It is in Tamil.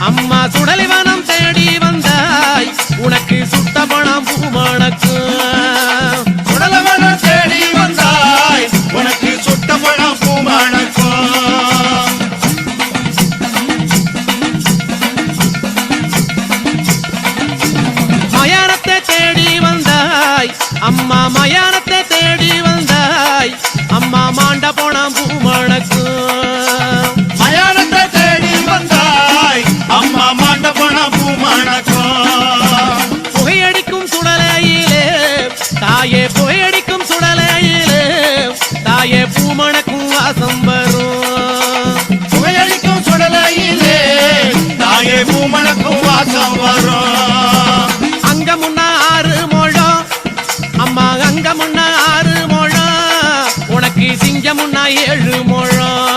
அம்மா சுடலிவனம் தேடி வந்தாய். உனக்கு சுத்த பணம் பூமணக்கும் சுடலவன தேடி வந்தாய். உனக்கு சுட்ட பழம் பூமணக்கும் மயானத்தை தேடி வந்தாய். அம்மா மயானத்தை தேடி வந்தாய். அம்மா மாண்ட மணக்கும் வாசம் வரும். புயலிக்கும் சுடலையிலே தாயே பூமணக்கும் வாசம் வரும். அங்க முன்னா ஆறு மோழம் அம்மா அங்க முன்னா ஆறு மோழம் உனக்கு சிங்க முன்னா ஏழு மோழம்.